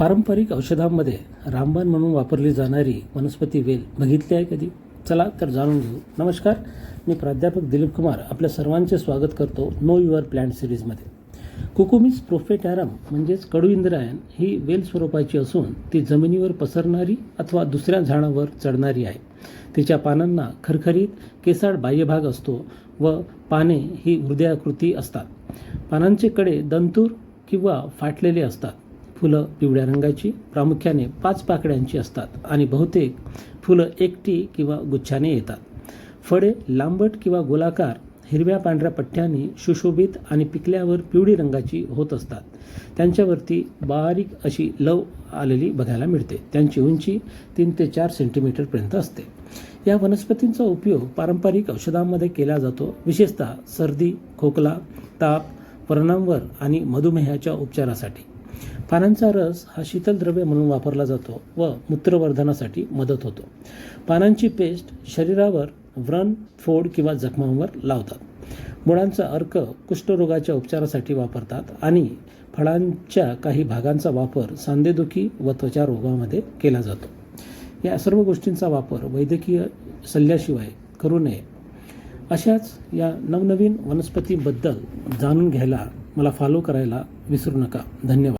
पारंपरिक औषधांमध्ये रामबाण म्हणून वापरली जाणारी वनस्पती वेल बघितली आहे कधी? चला तर जाणून घेऊ. नमस्कार मी प्राध्यापक दिलीप कुमार आपल्या सर्वांचे स्वागत करतो नो युअर प्लॅन्ट सिरीजमध्ये. कुकुमिस प्रोफेटॅरम म्हणजेच कडू इंद्रायण ही वेल स्वरूपाची असून ती जमिनीवर पसरणारी अथवा दुसऱ्या झाडावर चढणारी आहे. तिच्या पानांना खरखरीत केसाळ बाह्यभाग असतो व पाने ही हृदयाकृती असतात. पानांचे कडे दंतूर किंवा फाटलेले असतात. फुलं पिवळ्या रंगाची प्रामुख्याने पाच पाकड्यांची असतात आणि बहुतेक फुलं एकटी किंवा गुच्छाने येतात. फळे लांबट किंवा गोलाकार हिरव्या पांढऱ्या पट्ट्यांनी सुशोभित आणि पिकल्यावर पिवळी रंगाची होत असतात. त्यांच्यावरती बारीक अशी लव आलेली बघायला मिळते. त्यांची उंची तीन ते चार सेंटीमीटरपर्यंत असते. या वनस्पतींचा उपयोग पारंपरिक औषधांमध्ये केला जातो. विशेषतः सर्दी खोकला ताप व्रणांवर आणि मधुमेहाच्या उपचारासाठी. पानांचा रस हा शीतल द्रव्य म्हणून वापरला जातो व मूत्रवर्धनासाठी मदत होतो. पानांची पेस्ट शरीरावर व्रण फोड किंवा जखमांवर लावतात. मुळांचा अर्क कुष्ठरोगाच्या उपचारासाठी वापरतात आणि फळांच्या काही भागांचा वापर सांधेदुखी व त्वचा रोगामध्ये केला जातो. या सर्व गोष्टींचा वापर वैद्यकीय सल्ल्याशिवाय करू नये. अशाच या नवनवीन वनस्पतीबद्दल जाणून घ्यायला मला फॉलो करायला विसरू नका. धन्यवाद.